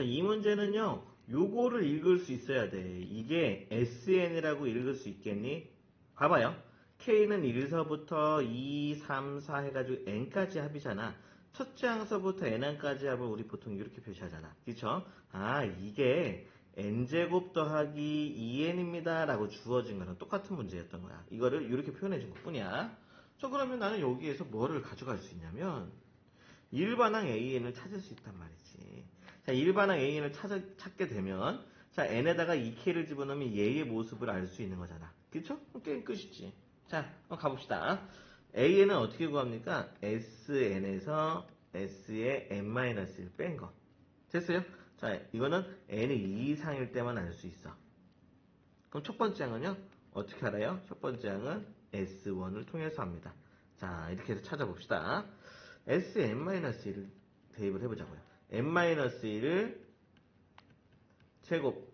자, 이 문제는요, 요거를 읽을 수 있어야 돼. 이게 SN이라고 읽을 수 있겠니? 봐봐요. K는 1서부터 2, 3, 4 해가지고 N까지 합이잖아. 첫째 항서부터 N항까지 합을 우리 보통 이렇게 표시하잖아. 그쵸? 아, 이게 N제곱 더하기 2N입니다. 라고 주어진 거랑 똑같은 문제였던 거야. 이거를 이렇게 표현해 준 것 뿐이야. 자, 그러면 나는 여기에서 뭐를 가져갈 수 있냐면, 일반항 AN을 찾을 수 있단 말이지. 자, 일반항 AN을 찾, 찾게 되면, 자, N에다가 2K를 집어넣으면 얘의 모습을 알 수 있는 거잖아. 그쵸? 게임 끝이지. 자, 가봅시다. AN은 어떻게 구합니까? SN에서 S의 N-1을 뺀 거. 됐어요? 자, 이거는 N이 2 이상일 때만 알 수 있어. 그럼 첫 번째 항은요? 어떻게 알아요? 첫 번째 항은 S1을 통해서 합니다. 자, 이렇게 해서 찾아봅시다. Sn-1을 대입을 해보자고요. n-1을 제곱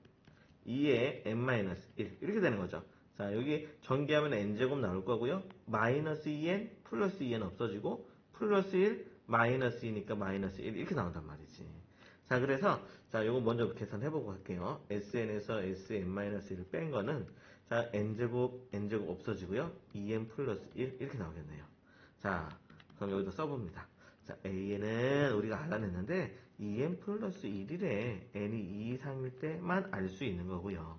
2에 n-1 이렇게 되는 거죠. 자, 여기 전개하면 n제곱 나올 거고요. 마이너스 2n 플러스 2n 없어지고 플러스 1 마이너스 2니까 마이너스 1 이렇게 나온단 말이지. 자, 그래서 자, 요거 먼저 계산해보고 할게요. sn에서 sn-1을 뺀 거는 자, n제곱 n제곱 없어지고요. 2n 플러스 1 이렇게 나오겠네요. 자, 그럼 여기다 써봅니다. 자, an은 우리가 알아냈는데 2n 플러스 1이래. n이 2 이상일 때만 알 수 있는 거고요.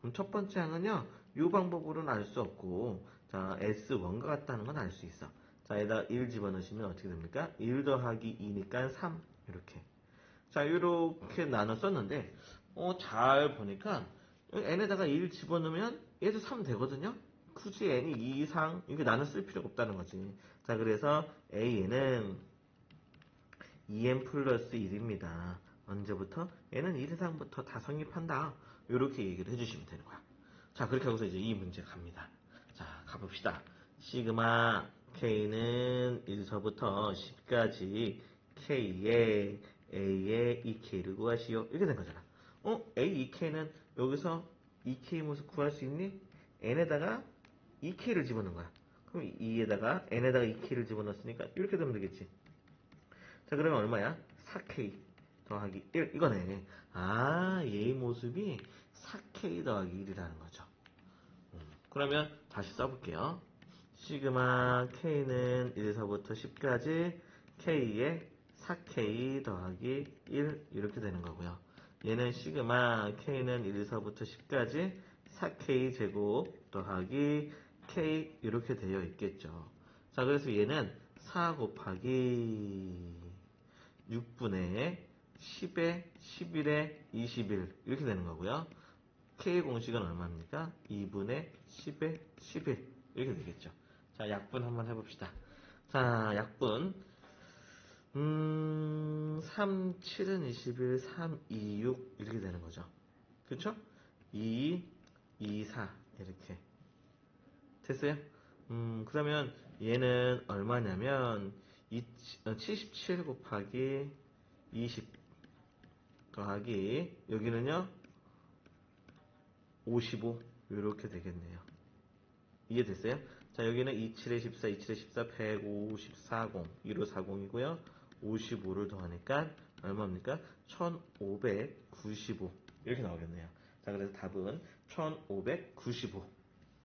그럼 첫 번째 항은요, 이 방법으로는 알 수 없고, 자, S1과 같다는 건 알 수 있어. 자, 여기다 1 집어넣으시면 어떻게 됩니까? 1 더하기 2니까 3. 이렇게. 자, 이렇게 나눠 썼는데, 어, 잘 보니까, n에다가 1 집어넣으면 얘도 3 되거든요? 굳이 n이 2 이상, 이렇게 나눠 쓸 필요가 없다는 거지. 자, 그래서 a는 2n 플러스 1입니다. 언제부터? 얘는 1 이상부터 다 성립한다. 이렇게 얘기를 해주시면 되는 거야. 자, 그렇게 하고서 이제 이 문제 갑니다. 자, 가봅시다. 시그마 K는 1서부터 10까지 K의 A의 2K를 구하시오. 이렇게 된 거잖아. 어? A, 2K는 여기서 2K 모습 구할 수 있니? N에다가 2K를 집어넣은 거야. 그럼 2에다가 N에다가 2K를 집어넣었으니까 이렇게 되면 되겠지. 자, 그러면 얼마야? 4K 더하기 1. 이거네. 아, 얘의 모습이 4K 더하기 1이라는 거죠. 음, 그러면 다시 써볼게요. 시그마 K는 1에서부터 10까지 K에 4K 더하기 1 이렇게 되는 거고요. 얘는 시그마 K는 1에서부터 10까지 4K 제곱 더하기 K 이렇게 되어 있겠죠. 자, 그래서 얘는 4 곱하기 6분의 10에 11에 21 이렇게 되는 거고요. K 공식은 얼마입니까? 2분의 10에 11 이렇게 되겠죠. 자, 약분 한번 해봅시다. 자, 약분 음, 3, 7은 21, 3, 2, 6 이렇게 되는 거죠. 그쵸? 2, 2, 4 이렇게 됐어요? 음, 그러면 얘는 얼마냐면 77 곱하기 20 더하기 여기는요 55 이렇게 되겠네요. 이해됐어요? 자 여기는 27에 14, 27에 14, 154, 1540이고요. 55를 더하니까 얼마입니까? 1595 이렇게 나오겠네요. 자 그래서 답은 1595